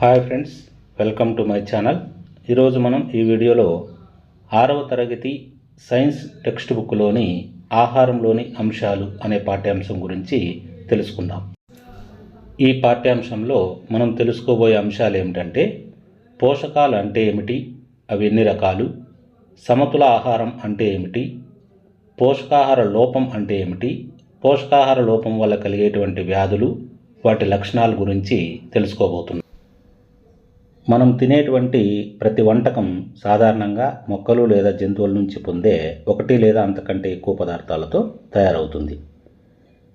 Hi friends welcome to my channel. ఈరోజు మనం ఈ వీడియోలో ఆరవ తరగతి సైన్స్ టెక్స్ట్ బుక్లోని ఆహారంలోని అంశాలు అనే పాఠ్యాంశం గురించి తెలుసుకుందాం. ఈ పాఠ్యాంశంలో మనం తెలుసుకోబోయే అంశాలు ఏమిటంటే పోషకాలు అంటే ఏమిటి? అవి ఎన్ని రకాలు? సమతుల ఆహారం అంటే ఏమిటి? పోషకాహార లోపం అంటే ఏమిటి? పోషకాహార లోపం వల్ల కలిగేటువంటి వ్యాధులు వాటి లక్షణాల గురించి తెలుసుకోబోతున్నాం. మనం తినేటువంటి ప్రతి వంటకం సాధారణంగా మొక్కలు లేదా జంతువుల నుంచి పొందే ఒకటి లేదా అంతకంటే ఎక్కువ పదార్థాలతో తయారవుతుంది.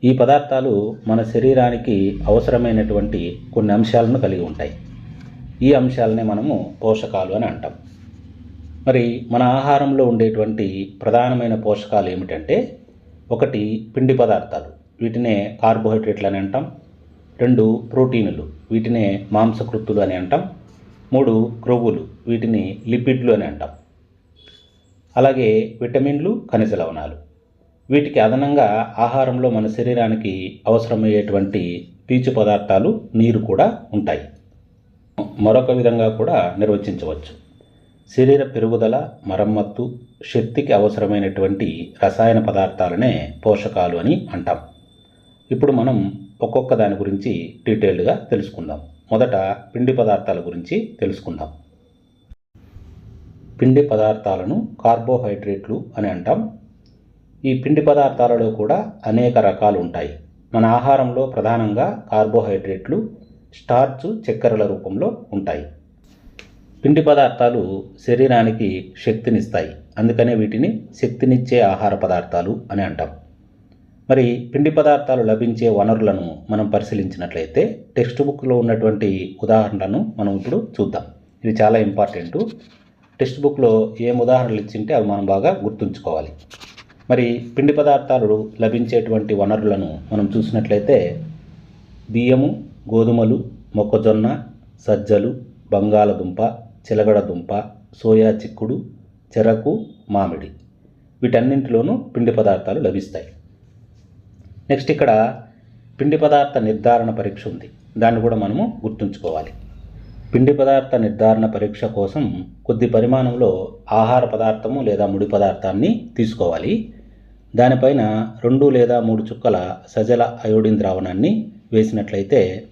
ఈ పదార్థాలు మన శరీరానికి అవసరమైనటువంటి కొన్ని అంశాలను కలిగి ఉంటాయి. ఈ అంశాలనే మనము పోషకాలు అని అంటాం. మరి మన ఆహారంలో ఉండేటువంటి ప్రధానమైన పోషకాలు ఏమిటంటే ఒకటి పిండి పదార్థాలు. వీటినే కార్బోహైడ్రేట్లు అని అంటాం. రెండు ప్రోటీనులు. వీటినే మాంసకృత్తులు అని అంటాం. మూడు క్రొవ్వులు వీటిని లిపిడ్లు అని అంటాం. అలాగే విటమిన్లు ఖనిజ లవణాలు. వీటికి అదనంగా ఆహారంలో మన శరీరానికి అవసరమయ్యేటువంటి పీచు పదార్థాలు నీరు కూడా ఉంటాయి. మరొక విధంగా కూడా నిర్వచించవచ్చు. శరీర పెరుగుదల మరమ్మత్తు శక్తికి అవసరమైనటువంటి రసాయన పదార్థాలనే పోషకాలు అని అంటాం. ఇప్పుడు మనం ఒక్కొక్క దాని గురించి డీటెయిల్డ్గా తెలుసుకుందాం. మొదట పిండి పదార్థాల గురించి తెలుసుకుందాం. పిండి పదార్థాలను కార్బోహైడ్రేట్లు అని అంటాం. ఈ పిండి పదార్థాలలో కూడా అనేక రకాలు ఉంటాయి. మన ఆహారంలో ప్రధానంగా కార్బోహైడ్రేట్లు స్టార్చ్ చక్కెరల రూపంలో ఉంటాయి. పిండి పదార్థాలు శరీరానికి శక్తినిస్తాయి. అందుకనే వీటిని శక్తినిచ్చే ఆహార పదార్థాలు అని అంటాం. మరి పిండి పదార్థాలు లభించే వనరులను మనం పరిశీలించినట్లయితే టెక్స్ట్ బుక్లో ఉన్నటువంటి ఉదాహరణలను మనం ఇప్పుడు చూద్దాం. ఇది చాలా ఇంపార్టెంట్. టెక్స్ట్ బుక్లో ఏం ఉదాహరణలు ఇచ్చింటే అవి మనం బాగా గుర్తుంచుకోవాలి. మరి పిండి పదార్థాలు లభించేటువంటి వనరులను మనం చూసినట్లయితే బియ్యము గోధుమలు మొక్కజొన్న సజ్జలు బంగాళదుంప చిలగడదుంప సోయా చిక్కుడు చెరకు మామిడి వీటన్నింటిలోనూ పిండి పదార్థాలు లభిస్తాయి. నెక్స్ట్ ఇక్కడ పిండి పదార్థ నిర్ధారణ పరీక్ష ఉంది. దాన్ని కూడా మనము గుర్తుంచుకోవాలి. పిండి పదార్థ నిర్ధారణ పరీక్ష కోసం కొద్ది పరిమాణంలో ఆహార పదార్థము లేదా ముడి పదార్థాన్ని తీసుకోవాలి. దానిపైన రెండు లేదా మూడు చుక్కల సజల అయోడిన్ ద్రావణాన్ని వేసినట్లయితే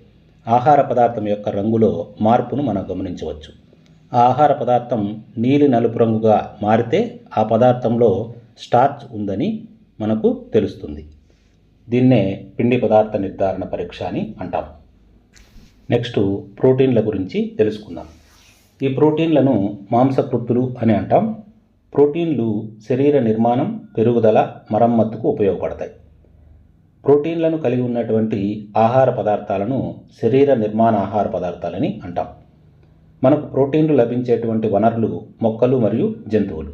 ఆహార పదార్థం యొక్క రంగులో మార్పును మనం గమనించవచ్చు. ఆ ఆహార పదార్థం నీలి నలుపు రంగుగా మారితే ఆ పదార్థంలో స్టార్చ్ ఉందని మనకు తెలుస్తుంది. దీన్నే పిండి పదార్థ నిర్ధారణ పరీక్ష అని అంటాం. నెక్స్ట్ ప్రోటీన్ల గురించి తెలుసుకుందాం. ఈ ప్రోటీన్లను మాంసకృత్తులు అని అంటాం. ప్రోటీన్లు శరీర నిర్మాణం పెరుగుదల మరమ్మత్తుకు ఉపయోగపడతాయి. ప్రోటీన్లను కలిగి ఉన్నటువంటి ఆహార పదార్థాలను శరీర నిర్మాణ ఆహార పదార్థాలని అంటాం. మనకు ప్రోటీన్లు లభించేటువంటి వనరులు మొక్కలు మరియు జంతువులు.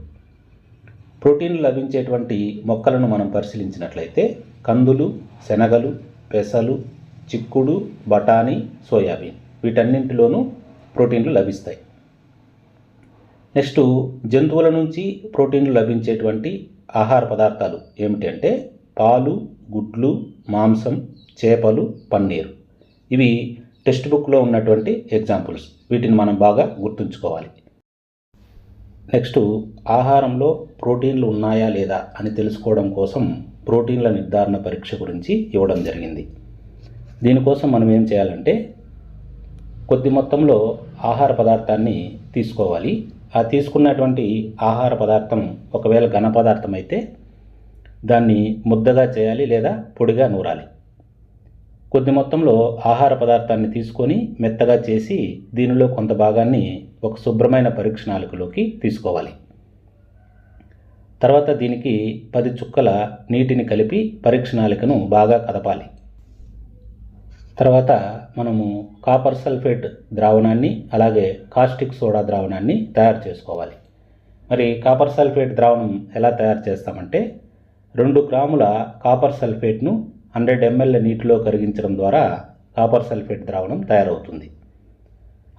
ప్రోటీన్లు లభించేటువంటి మొక్కలను మనం పరిశీలించినట్లయితే కందులు శనగలు పెసలు చిక్కుడు బఠానీ సోయాబీన్ వీటన్నింటిలోనూ ప్రోటీన్లు లభిస్తాయి. నెక్స్ట్ జంతువుల నుంచి ప్రోటీన్లు లభించేటువంటి ఆహార పదార్థాలు ఏమిటంటే పాలు గుడ్లు మాంసం చేపలు పన్నీరు. ఇవి టెక్స్ట్ బుక్లో ఉన్నటువంటి ఎగ్జాంపుల్స్. వీటిని మనం బాగా గుర్తుంచుకోవాలి. నెక్స్ట్ ఆహారంలో ప్రోటీన్లు ఉన్నాయా లేదా అని తెలుసుకోవడం కోసం ప్రోటీన్ల నిర్ధారణ పరీక్ష గురించి ఇవ్వడం జరిగింది. దీనికోసం మనం ఏం చేయాలంటే కొద్ది మొత్తంలో ఆహార పదార్థాన్ని తీసుకోవాలి. ఆ తీసుకున్నటువంటి ఆహార పదార్థం ఒకవేళ ఘన పదార్థం అయితే దాన్ని ముద్దగా చేయాలి లేదా పొడిగా నూరాలి. కొద్ది మొత్తంలో ఆహార పదార్థాన్ని తీసుకొని మెత్తగా చేసి దీనిలో కొంత భాగాన్ని ఒక శుభ్రమైన పరీక్ష నాలుకలోకి తీసుకోవాలి. తర్వాత దీనికి పది చుక్కల నీటిని కలిపి పరీక్ష నాలికను బాగా కదపాలి. తర్వాత మనము కాపర్ సల్ఫేట్ ద్రావణాన్ని అలాగే కాస్టిక్ సోడా ద్రావణాన్ని తయారు చేసుకోవాలి. మరి కాపర్ సల్ఫేట్ ద్రావణం ఎలా తయారు చేస్తామంటే రెండు గ్రాముల కాపర్ సల్ఫేట్ను హండ్రెడ్ ఎంఎల్ నీటిలో కరిగించడం ద్వారా కాపర్ సల్ఫేట్ ద్రావణం తయారవుతుంది.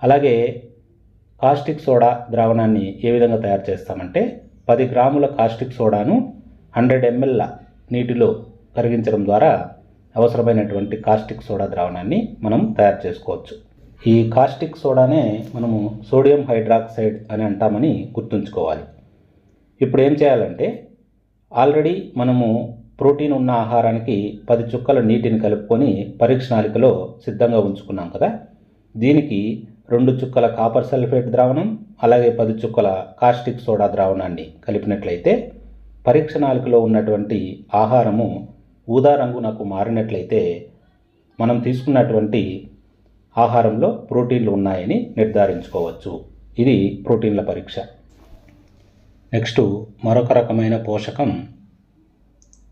అలాగే కాస్టిక్ సోడా ద్రావణాన్ని ఏ విధంగా తయారు చేస్తామంటే పది గ్రాముల కాస్టిక్ సోడాను హండ్రెడ్ ఎంఎల్ నీటిలో కరిగించడం ద్వారా అవసరమైనటువంటి కాస్టిక్ సోడా ద్రావణాన్ని మనం తయారు చేసుకోవచ్చు. ఈ కాస్టిక్ సోడానే మనము సోడియం హైడ్రాక్సైడ్ అని అంటామని గుర్తుంచుకోవాలి. ఇప్పుడు ఏం చేయాలంటే ఆల్రెడీ మనము ప్రోటీన్ ఉన్న ఆహారానికి పది చుక్కల నీటిని కలుపుకొని పరీక్షణాలికలో సిద్ధంగా ఉంచుకున్నాం కదా. దీనికి రెండు చుక్కల కాపర్ సల్ఫేట్ ద్రావణం అలాగే పది చుక్కల కాస్టిక్ సోడా ద్రావణాన్ని కలిపినట్లయితే పరీక్ష నాలుకలో ఉన్నటువంటి ఆహారము ఊదా రంగునకు మారినట్లయితే మనం తీసుకున్నటువంటి ఆహారంలో ప్రోటీన్లు ఉన్నాయని నిర్ధారించుకోవచ్చు. ఇది ప్రోటీన్ల పరీక్ష. నెక్స్ట్ మరొక రకమైన పోషకం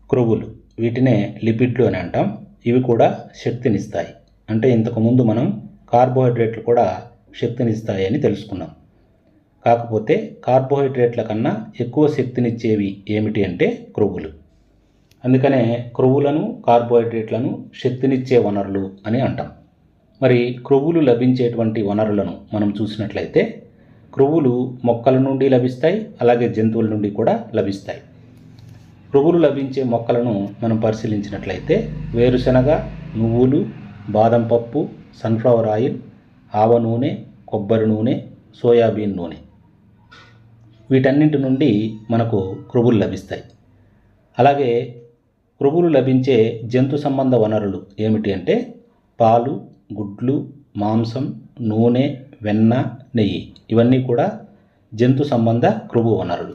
క్రొవ్వులు. వీటినే లిపిడ్లు అని అంటాం. ఇవి కూడా శక్తినిస్తాయి. అంటే ఇంతకుముందు మనం కార్బోహైడ్రేట్లు కూడా శక్తినిస్తాయి అని తెలుసుకున్నాం. కాకపోతే కార్బోహైడ్రేట్ల కన్నా ఎక్కువ శక్తినిచ్చేవి ఏమిటి అంటే క్రొవ్వులు. అందుకనే క్రొవ్వులను కార్బోహైడ్రేట్లను శక్తినిచ్చే వనరులు అని అంటాం. మరి క్రొవ్వులు లభించేటువంటి వనరులను మనం చూసినట్లయితే క్రొవ్వులు మొక్కల నుండి లభిస్తాయి అలాగే జంతువుల నుండి కూడా లభిస్తాయి. క్రొవ్వులు లభించే మొక్కలను మనం పరిశీలించినట్లయితే వేరుశనగ నువ్వులు బాదం పప్పు సన్ఫ్లవర్ ఆయిల్ ఆవ నూనె కొబ్బరి నూనె సోయాబీన్ నూనె. వీటన్నింటి నుండి మనకు క్రొవ్వులు లభిస్తాయి. అలాగే క్రొవ్వులు లభించే జంతు సంబంధ వనరులు ఏమిటి అంటే పాలు గుడ్లు మాంసం నూనె వెన్న నెయ్యి. ఇవన్నీ కూడా జంతు సంబంధ క్రొవ్వు వనరులు.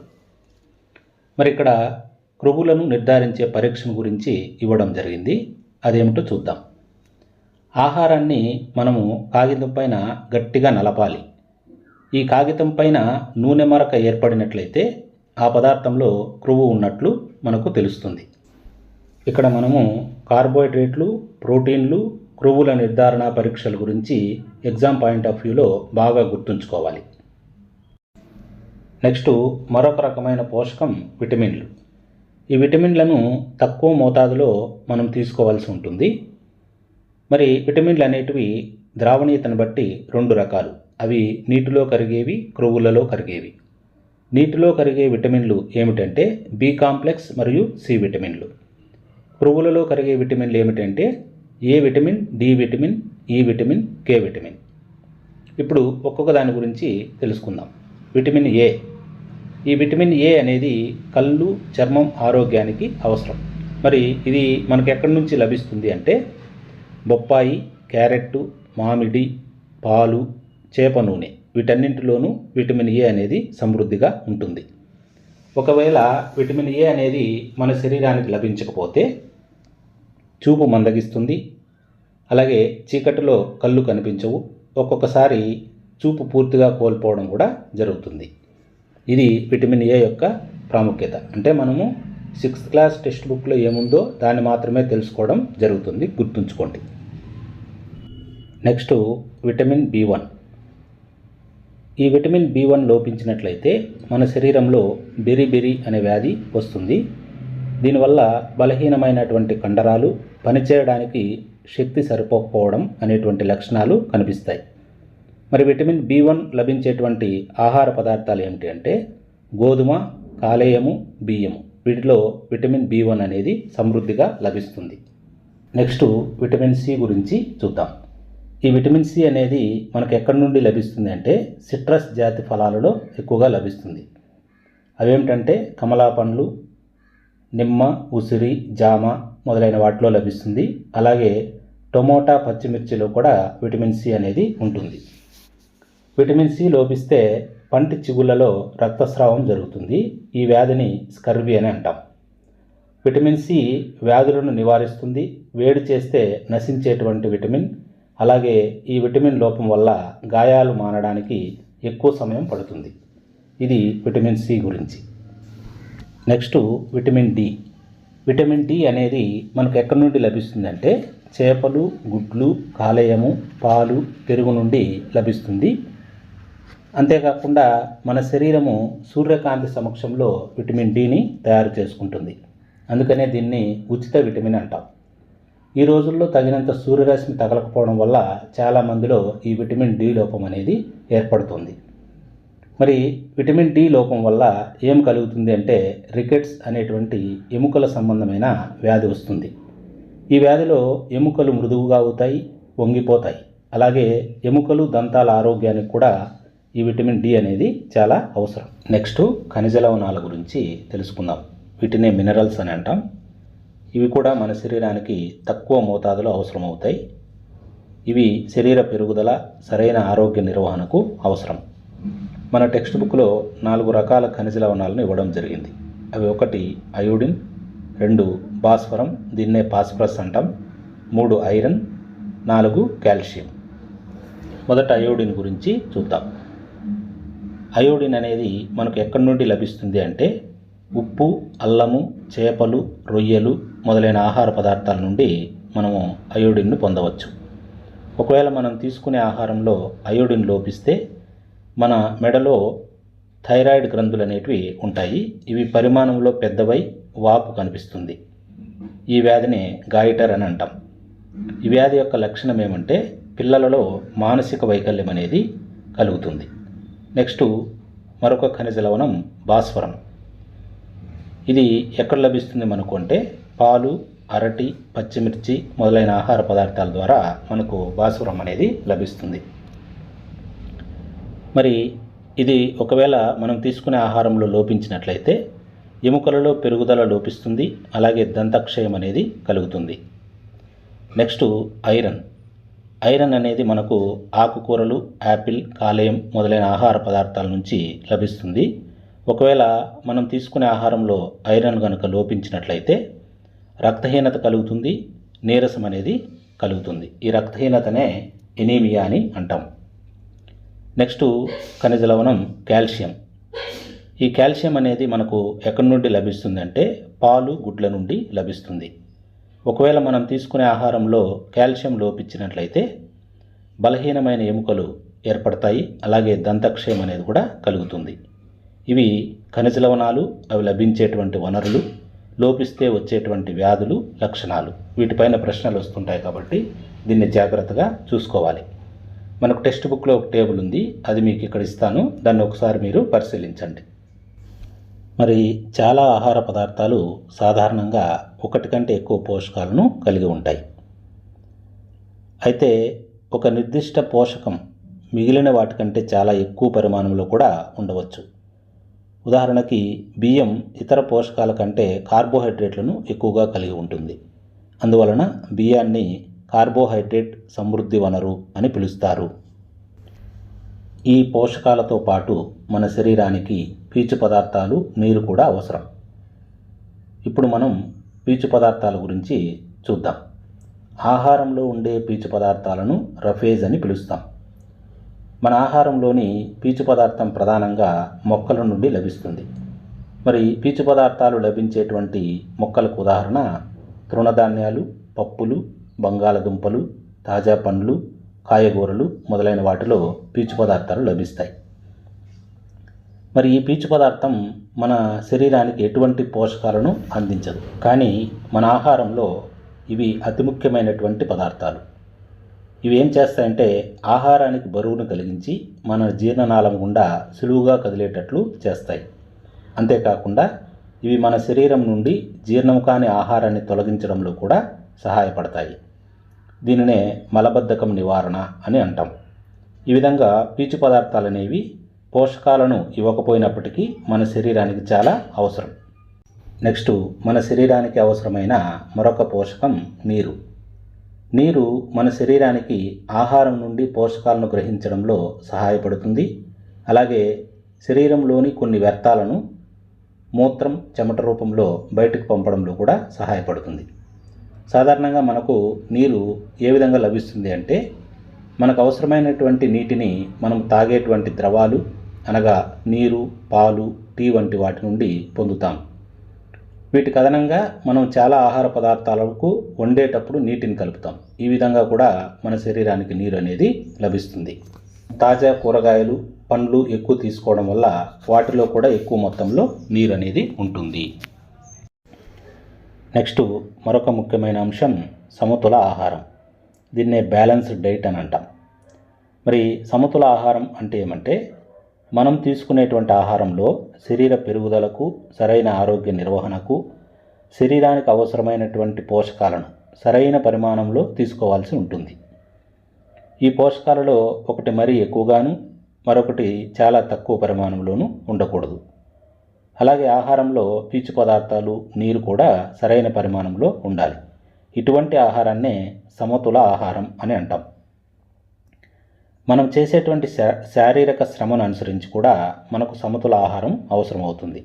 మరి ఇక్కడ క్రొవ్వులను నిర్ధారించే పరీక్షను గురించి ఇవ్వడం జరిగింది. అదేమిటో చూద్దాం. ఆహారాన్ని మనము కాగితం పైన గట్టిగా నలపాలి. ఈ కాగితం పైన నూనె మరక ఏర్పడినట్లయితే ఆ పదార్థంలో క్రొవ్వు ఉన్నట్లు మనకు తెలుస్తుంది. ఇక్కడ మనము కార్బోహైడ్రేట్లు ప్రోటీన్లు క్రొవ్వుల నిర్ధారణ పరీక్షల గురించి ఎగ్జామ్ పాయింట్ ఆఫ్ వ్యూలో బాగా గుర్తుంచుకోవాలి. నెక్స్ట్ మరొక రకమైన పోషకం విటమిన్లు. ఈ విటమిన్లను తక్కువ మోతాదులో మనం తీసుకోవాల్సి ఉంటుంది. మరి విటమిన్లు అనేటివి ద్రావణీయతను బట్టి రెండు రకాలు. అవి నీటిలో కరిగేవి క్రొవ్వులలో కరిగేవి. నీటిలో కరిగే విటమిన్లు ఏమిటంటే బి కాంప్లెక్స్ మరియు సి విటమిన్లు. క్రొవ్వులలో కరిగే విటమిన్లు ఏమిటంటే A vitamin D vitamin E vitamin K vitamin. ఇప్పుడు ఒక్కొక్క దాని గురించి తెలుసుకుందాం. Vitamin A. ఈ విటమిన్ ఏ అనేది కళ్ళు చర్మం ఆరోగ్యానికి అవసరం. మరి ఇది మనకు ఎక్కడి నుంచి లభిస్తుంది అంటే బొప్పాయి క్యారెట్టు మామిడి పాలు చేప నూనె వీటన్నింటిలోనూ విటమిన్ ఏ అనేది సమృద్ధిగా ఉంటుంది. ఒకవేళ విటమిన్ ఏ అనేది మన శరీరానికి లభించకపోతే చూపు మందగిస్తుంది. అలాగే చీకటిలో కళ్ళు కనిపించవు. ఒక్కొక్కసారి చూపు పూర్తిగా కోల్పోవడం కూడా జరుగుతుంది. ఇది విటమిన్ ఏ యొక్క ప్రాముఖ్యత. అంటే మనము సిక్స్త్ క్లాస్ టెక్స్ట్ బుక్లో ఏముందో దాన్ని మాత్రమే తెలుసుకోవడం జరుగుతుంది. గుర్తుంచుకోండి. Next vitamin B one. ఈ విటమిన్ బి వన్ లోపించినట్లయితే మన శరీరంలో బెరిబెరి అనే వ్యాధి వస్తుంది. దీనివల్ల బలహీనమైనటువంటి కండరాలు పనిచేయడానికి శక్తి సరిపోకపోవడం అనేటువంటి లక్షణాలు కనిపిస్తాయి. మరి విటమిన్ బి వన్ లభించేటువంటి ఆహార పదార్థాలు ఏమిటి అంటే గోధుమ కాలేయము బియ్యము. వీటిలో విటమిన్ బి వన్ అనేది సమృద్ధిగా లభిస్తుంది. నెక్స్ట్ విటమిన్ సి గురించి చూద్దాం. ఈ విటమిన్ సి అనేది మనకు ఎక్కడి నుండి లభిస్తుంది అంటే సిట్రస్ జాతి ఫలాలలో ఎక్కువగా లభిస్తుంది. అవేమిటంటే కమలా పండ్లు నిమ్మ ఉసిరి జామ మొదలైన వాటిలో లభిస్తుంది. అలాగే టొమోటా పచ్చిమిర్చిలో కూడా విటమిన్ సి అనేది ఉంటుంది. విటమిన్ సి లోపిస్తే పంటి చిగుళ్ళలో రక్తస్రావం జరుగుతుంది. ఈ వ్యాధిని స్కర్వి అని అంటాం. విటమిన్ సి వ్యాధులను నివారిస్తుంది వేడి చేస్తే నశించేటువంటి విటమిన్ అలాగే ఈ విటమిన్ లోపం వల్ల గాయాలు మానడానికి ఎక్కువ సమయం పడుతుంది. ఇది విటమిన్ సి గురించి. Next vitamin D. Vitamin D అనేది మనకు ఎక్కడి నుండి లభిస్తుందంటే చేపలు గుడ్లు కాలేయము పాలు పెరుగు నుండి లభిస్తుంది. అంతేకాకుండా మన శరీరము సూర్యకాంతి సమక్షంలో విటమిన్ డిని తయారు చేసుకుంటుంది. అందుకనే దీన్ని ఉచిత విటమిన్ అంటాం. ఈ రోజుల్లో తగినంత సూర్యరశ్మి తగలకపోవడం వల్ల చాలామందిలో ఈ విటమిన్ డి లోపం అనేది ఏర్పడుతుంది. మరి విటమిన్ డి లోపం వల్ల ఏం కలుగుతుంది అంటే రికెట్స్ అనేటువంటి ఎముకల సంబంధమైన వ్యాధి వస్తుంది. ఈ వ్యాధిలో ఎముకలు మృదువుగా అవుతాయి వంగిపోతాయి. అలాగే ఎముకలు దంతాల ఆరోగ్యానికి కూడా ఈ విటమిన్ డి అనేది చాలా అవసరం. నెక్స్ట్ ఖనిజ లవణాల గురించి తెలుసుకుందాం. వీటినే మినరల్స్ అని అంటాం. ఇవి కూడా మన శరీరానికి తక్కువ మోతాదులో అవసరమవుతాయి. ఇవి శరీర పెరుగుదల సరైన ఆరోగ్య నిర్వహణకు అవసరం. మన టెక్స్ట్ బుక్లో నాలుగు రకాల ఖనిజ లవణాలను ఇవ్వడం జరిగింది. అవి ఒకటి అయోడిన్ రెండు భాస్వరం దీన్నే పాస్ఫరస్ అంటాం మూడు ఐరన్ నాలుగు కాల్షియం. మొదట అయోడిన్ గురించి చూద్దాం. అయోడిన్ అనేది మనకు ఎక్కడి నుండి లభిస్తుంది అంటే ఉప్పు అల్లము చేపలు రొయ్యలు మొదలైన ఆహార పదార్థాల నుండి మనము అయోడిన్ను పొందవచ్చు. ఒకవేళ మనం తీసుకునే ఆహారంలో అయోడిన్ లోపిస్తే మన మెడలో థైరాయిడ్ గ్రంథులు అనేటివి ఉంటాయి. ఇవి పరిమాణంలో పెద్దవై వాపు కనిపిస్తుంది. ఈ వ్యాధిని గాయిటర్ అని అంటాం. ఈ వ్యాధి యొక్క లక్షణం ఏమంటే పిల్లలలో మానసిక వైకల్యం అనేది కలుగుతుంది. నెక్స్ట్ మరొక ఖనిజ లవణం భాస్వరం. ఇది ఎక్కడ లభిస్తుంది మనకు అంటే పాలు అరటి పచ్చిమిర్చి మొదలైన ఆహార పదార్థాల ద్వారా మనకు భాస్వరం అనేది లభిస్తుంది. మరి ఇది ఒకవేళ మనం తీసుకునే ఆహారంలో లోపించినట్లయితే ఎముకలలో పెరుగుదల లోపిస్తుంది అలాగే దంతక్షయం అనేది కలుగుతుంది. Next iron. ఐరన్ అనేది మనకు ఆకుకూరలు యాపిల్ కాలేయం మొదలైన ఆహార పదార్థాల నుంచి లభిస్తుంది. ఒకవేళ మనం తీసుకునే ఆహారంలో ఐరన్ కనుక లోపించినట్లయితే రక్తహీనత కలుగుతుంది నీరసం అనేది కలుగుతుంది. ఈ రక్తహీనతనే ఎనీమియా అని అంటాం. నెక్స్ట్ ఖనిజ లవణం కాల్షియం. ఈ కాల్షియం అనేది మనకు ఎక్కడి నుండి లభిస్తుంది అంటే పాలు గుడ్ల నుండి లభిస్తుంది. ఒకవేళ మనం తీసుకునే ఆహారంలో కాల్షియం లోపించినట్లయితే బలహీనమైన ఎముకలు ఏర్పడతాయి అలాగే దంతక్షయం అనేది కూడా కలుగుతుంది. ఇవి ఖనిజ లవణాలు అవి లభించేటువంటి వనరులు లోపిస్తే వచ్చేటువంటి వ్యాధులు లక్షణాలు. వీటిపైన ప్రశ్నలు వస్తుంటాయి కాబట్టి దీన్ని జాగ్రత్తగా చూసుకోవాలి. మనకు టెక్స్ట్ బుక్లో ఒక టేబుల్ ఉంది అది మీకు ఇక్కడ ఇస్తాను. దాన్ని ఒకసారి మీరు పరిశీలించండి. మరి చాలా ఆహార పదార్థాలు సాధారణంగా ఒకటి కంటే ఎక్కువ పోషకాలను కలిగి ఉంటాయి. అయితే ఒక నిర్దిష్ట పోషకం మిగిలిన వాటికంటే చాలా ఎక్కువ పరిమాణంలో కూడా ఉండవచ్చు. ఉదాహరణకి బియ్యం ఇతర పోషకాల కంటే కార్బోహైడ్రేట్లను ఎక్కువగా కలిగి ఉంటుంది. అందువలన బియ్యాన్ని కార్బోహైడ్రేట్ సమృద్ధి వనరు అని పిలుస్తారు. ఈ పోషకాలతో పాటు మన శరీరానికి పీచు పదార్థాలు నీరు కూడా అవసరం. ఇప్పుడు మనం పీచు పదార్థాల గురించి చూద్దాం. ఆహారంలో ఉండే పీచు పదార్థాలను రఫేజ్ అని పిలుస్తాం. మన ఆహారంలోని పీచు పదార్థం ప్రధానంగా మొక్కల నుండి లభిస్తుంది. మరి పీచు పదార్థాలు లభించేటువంటి మొక్కలకు ఉదాహరణ తృణధాన్యాలు పప్పులు బంగాళదుంపలు తాజా పండ్లు కాయగూరలు మొదలైన వాటిలో పీచు పదార్థాలు లభిస్తాయి. మరి ఈ పీచు పదార్థం మన శరీరానికి ఎటువంటి పోషకాలను అందించదు. కానీ మన ఆహారంలో ఇవి అతి ముఖ్యమైనటువంటి పదార్థాలు. ఇవి ఏం చేస్తాయంటే ఆహారానికి బరువును కలిగించి మన జీర్ణనాళం గుండా సులువుగా కదిలేటట్లు చేస్తాయి. అంతేకాకుండా ఇవి మన శరీరం నుండి జీర్ణం కాని ఆహారాన్ని తొలగించడంలో కూడా సహాయపడతాయి. దీనినే మలబద్ధకం నివారణ అని అంటాం. ఈ విధంగా పీచు పదార్థాలు అనేవి పోషకాలను ఇవ్వకపోయినప్పటికీ మన శరీరానికి చాలా అవసరం. నెక్స్ట్ మన శరీరానికి అవసరమైన మరొక పోషకం నీరు. నీరు మన శరీరానికి ఆహారం నుండి పోషకాలను గ్రహించడంలో సహాయపడుతుంది. అలాగే శరీరంలోని కొన్ని వ్యర్థాలను మూత్రం చెమట రూపంలో బయటకు పంపడంలో కూడా సహాయపడుతుంది. సాధారణంగా మనకు నీరు ఏ విధంగా లభిస్తుంది అంటే మనకు అవసరమైనటువంటి నీటిని మనం తాగేటువంటి ద్రవాలు అనగా నీరు పాలు టీ వంటి వాటి నుండి పొందుతాం. వీటికి అదనంగా మనం చాలా ఆహార పదార్థాలకు వండేటప్పుడు నీటిని కలుపుతాం. ఈ విధంగా కూడా మన శరీరానికి నీరు అనేది లభిస్తుంది. తాజా కూరగాయలు పండ్లు ఎక్కువ తీసుకోవడం వల్ల వాటిలో కూడా ఎక్కువ మొత్తంలో నీరు అనేది ఉంటుంది. నెక్స్ట్ మరొక ముఖ్యమైన అంశం సమతుల ఆహారం. దీన్నే బ్యాలెన్స్డ్ డైట్ అని అంటాం. మరి సమతుల ఆహారం అంటే ఏమంటే మనం తీసుకునేటువంటి ఆహారంలో శరీర పెరుగుదలకు సరైన ఆరోగ్య నిర్వహణకు శరీరానికి అవసరమైనటువంటి పోషకాలను సరైన పరిమాణంలో తీసుకోవాల్సి ఉంటుంది. ఈ పోషకాలలో ఒకటి మరీ ఎక్కువగాను మరొకటి చాలా తక్కువ పరిమాణంలోనూ ఉండకూడదు. అలాగే ఆహారంలో పీచు పదార్థాలు నీరు కూడా సరైన పరిమాణంలో ఉండాలి. ఇటువంటి ఆహారాన్నే సమతుల ఆహారం అని అంటాం. మనం చేసేటువంటి శా- శారీరక శ్రమను అనుసరించి కూడా మనకు సమతుల ఆహారం అవసరమవుతుంది.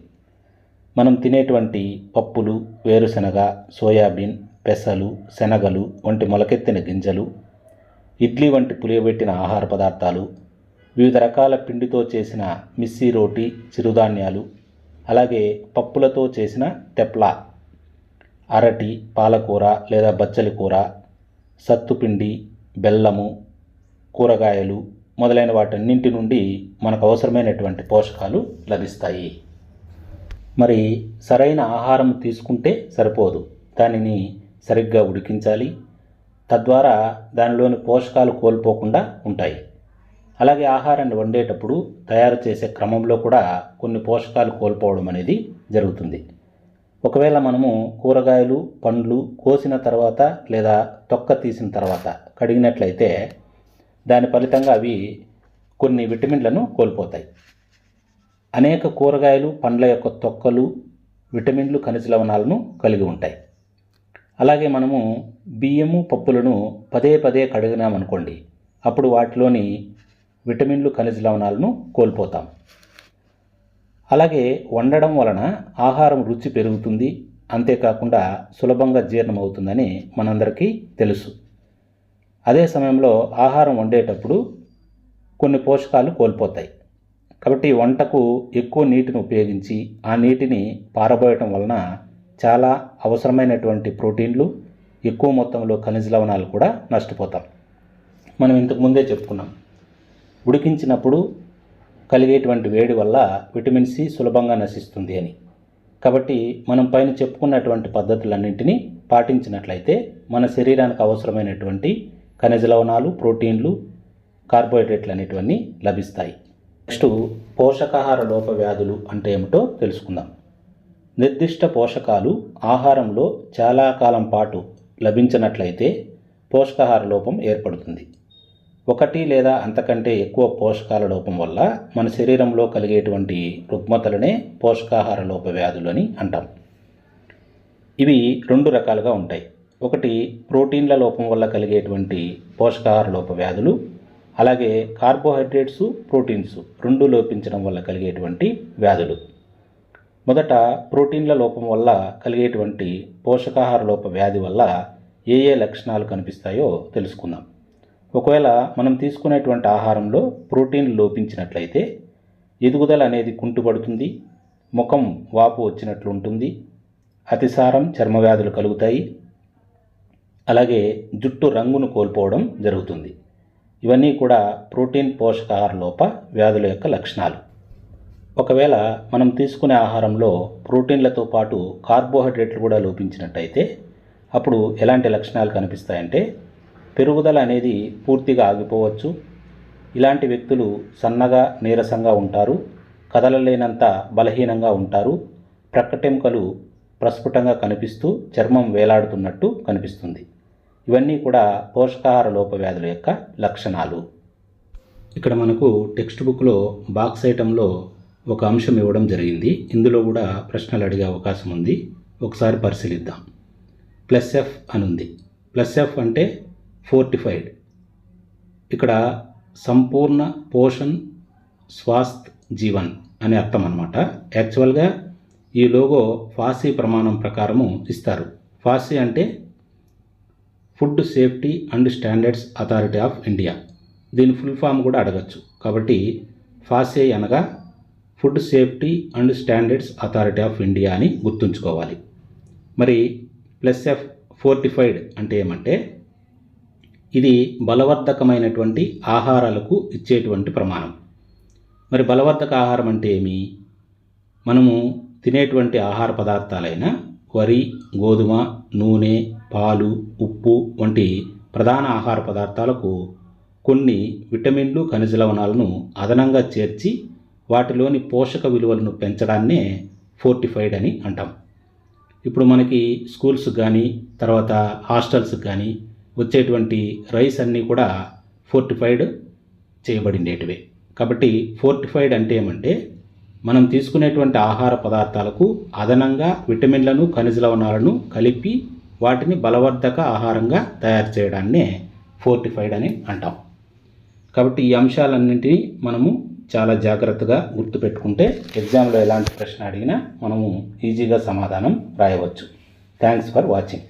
మనం తినేటువంటి పప్పులు వేరుశనగ సోయాబీన్ పెసలు శనగలు వంటి మొలకెత్తిన గింజలు ఇడ్లీ వంటి పులియబెట్టిన ఆహార పదార్థాలు వివిధ రకాల పిండితో చేసిన మిస్సీ రోటి చిరుధాన్యాలు అలాగే పప్పులతో చేసిన తెప్లా అరటి పాలకూర లేదా బచ్చలి కూర సత్తుపిండి బెల్లము కూరగాయలు మొదలైన వాటన్నింటి నుండి మనకు అవసరమైనటువంటి పోషకాలు లభిస్తాయి. మరి సరైన ఆహారం తీసుకుంటే సరిపోదు. దానిని సరిగ్గా ఉడికించాలి. తద్వారా దానిలోని పోషకాలు కోల్పోకుండా ఉంటాయి. అలాగే ఆహారాన్ని వండేటప్పుడు తయారు చేసే క్రమంలో కూడా కొన్ని పోషకాలు కోల్పోవడం అనేది జరుగుతుంది. ఒకవేళ మనము కూరగాయలు పండ్లు కోసిన తర్వాత లేదా తొక్క తీసిన తర్వాత కడిగినట్లయితే దాని ఫలితంగా అవి కొన్ని విటమిన్లను కోల్పోతాయి. అనేక కూరగాయలు పండ్ల యొక్క తొక్కలు విటమిన్లు ఖనిజ లవణాలను కలిగి ఉంటాయి. అలాగే మనము బియ్యము పప్పులను పదే పదే కడిగినామనుకోండి అప్పుడు వాటిలోని విటమిన్లు ఖనిజ లవణాలను కోల్పోతాం. అలాగే వండడం వలన ఆహారం రుచి పెరుగుతుంది అంతేకాకుండా సులభంగా జీర్ణమవుతుందని మనందరికీ తెలుసు. అదే సమయంలో ఆహారం వండేటప్పుడు కొన్ని పోషకాలు కోల్పోతాయి. కాబట్టి వంటకు ఎక్కువ నీటిని ఉపయోగించి ఆ నీటిని పారబోయటం వలన చాలా అవసరమైనటువంటి ప్రోటీన్లు ఎక్కువ మొత్తంలో ఖనిజ లవణాలు కూడా నష్టపోతాం. మనం ఇంతకు ముందే చెప్పుకున్నాం. ఉడికించినప్పుడు కలిగేటువంటి వేడి వల్ల విటమిన్ సి సులభంగా నశిస్తుంది అని. కాబట్టి మనం పైన చెప్పుకున్నటువంటి పద్ధతులన్నింటినీ పాటించినట్లయితే మన శరీరానికి అవసరమైనటువంటి ఖనిజ లవణాలు ప్రోటీన్లు కార్బోహైడ్రేట్లు అనేటివన్నీ లభిస్తాయి. నెక్స్ట్ పోషకాహార లోప వ్యాధులు అంటే ఏమిటో తెలుసుకుందాం. నిర్దిష్ట పోషకాలు ఆహారంలో చాలా కాలం పాటు లభించినట్లయితే పోషకాహార లోపం ఏర్పడుతుంది. ఒకటి లేదా అంతకంటే ఎక్కువ పోషకాల లోపం వల్ల మన శరీరంలో కలిగేటువంటి రుగ్మతలనే పోషకాహార లోప వ్యాధులు అని అంటాం. ఇవి రెండు రకాలుగా ఉంటాయి. ఒకటి ప్రోటీన్ల లోపం వల్ల కలిగేటువంటి పోషకాహార లోప వ్యాధులు అలాగే కార్బోహైడ్రేట్సు ప్రోటీన్స్ రెండు లోపించడం వల్ల కలిగేటువంటి వ్యాధులు. మొదట ప్రోటీన్ల లోపం వల్ల కలిగేటువంటి పోషకాహార లోప వ్యాధి వల్ల ఏ ఏ లక్షణాలు కనిపిస్తాయో తెలుసుకుందాం. ఒకవేళ మనం తీసుకునేటువంటి ఆహారంలో ప్రోటీన్ లోపించినట్లయితే ఎదుగుదల అనేది కుంటుపడుతుంది ముఖం వాపు వచ్చినట్లు ఉంటుంది అతిసారం చర్మ వ్యాధులు కలుగుతాయి అలాగే జుట్టు రంగును కోల్పోవడం జరుగుతుంది. ఇవన్నీ కూడా ప్రోటీన్ పోషకాహార లోప వ్యాధుల యొక్క లక్షణాలు. ఒకవేళ మనం తీసుకునే ఆహారంలో ప్రోటీన్లతో పాటు కార్బోహైడ్రేట్లు కూడా లోపించినట్టయితే అప్పుడు ఎలాంటి లక్షణాలు కనిపిస్తాయంటే పెరుగుదల అనేది పూర్తిగా ఆగిపోవచ్చు. ఇలాంటి వ్యక్తులు సన్నగా నీరసంగా ఉంటారు. కదలలేనంత బలహీనంగా ఉంటారు. ప్రక్కటెముకలు ప్రస్ఫుటంగా కనిపిస్తూ చర్మం వేలాడుతున్నట్టు కనిపిస్తుంది. ఇవన్నీ కూడా పోషకాహార లోప వ్యాధుల యొక్క లక్షణాలు. ఇక్కడ మనకు టెక్స్ట్ బుక్లో బాక్స్ ఐటంలో ఒక అంశం ఇవ్వడం జరిగింది. ఇందులో కూడా ప్రశ్నలు అడిగే అవకాశం ఉంది. ఒకసారి పరిశీలిద్దాం. ప్లస్ ఎఫ్ అని ఉంది. ప్లస్ ఎఫ్ అంటే ఫోర్టిఫైడ్. ఇక్కడ సంపూర్ణ పోషన్ స్వాస్థ్ జీవన్ అనే అర్థం అనమాట యాక్చువల్గా ఈ లోగో ఫాసీ ప్రమాణం ప్రకారము ఇస్తారు. ఫాసీ అంటే food safety and standards authority of India. దీని ఫుల్ ఫామ్ కూడా అడగచ్చు. కాబట్టి ఫాసే అనగా food safety and standards authority of India అని గుర్తుంచుకోవాలి. మరి ప్లస్ ఎఫ్ ఫోర్టిఫైడ్ అంటే ఏమంటే ఇది బలవర్ధకమైనటువంటి ఆహారాలకు ఇచ్చేటువంటి ప్రమాణం. మరి బలవర్ధక ఆహారం అంటే ఏమి? మనము తినేటువంటి ఆహార పదార్థాలైన వరి గోధుమ నూనె పాలు ఉప్పు వంటి ప్రధాన ఆహార పదార్థాలకు కొన్ని విటమిన్లు ఖనిజ లవణాలను అదనంగా చేర్చి వాటిలోని పోషక విలువలను పెంచడాన్నే ఫోర్టిఫైడ్ అని అంటాం. ఇప్పుడు మనకి స్కూల్స్ కానీ తర్వాత హాస్టల్స్ కానీ వచ్చేటువంటి రైస్ అన్నీ కూడా ఫోర్టిఫైడ్ చేయబడిండేటివే కాబట్టి ఫోర్టిఫైడ్ అంటే ఏమంటే మనం తీసుకునేటువంటి ఆహార పదార్థాలకు అదనంగా విటమిన్లను ఖనిజ లవణాలను కలిపి వాటిని బలవర్ధక ఆహారంగా తయారు చేయడాన్నే ఫోర్టిఫైడ్ అని అంటాం. కాబట్టి ఈ అంశాలన్నింటినీ మనము చాలా జాగ్రత్తగా గుర్తుపెట్టుకుంటే ఎగ్జామ్లో ఎలాంటి ప్రశ్న అడిగినా మనము ఈజీగా సమాధానం రాయవచ్చు. Thanks for watching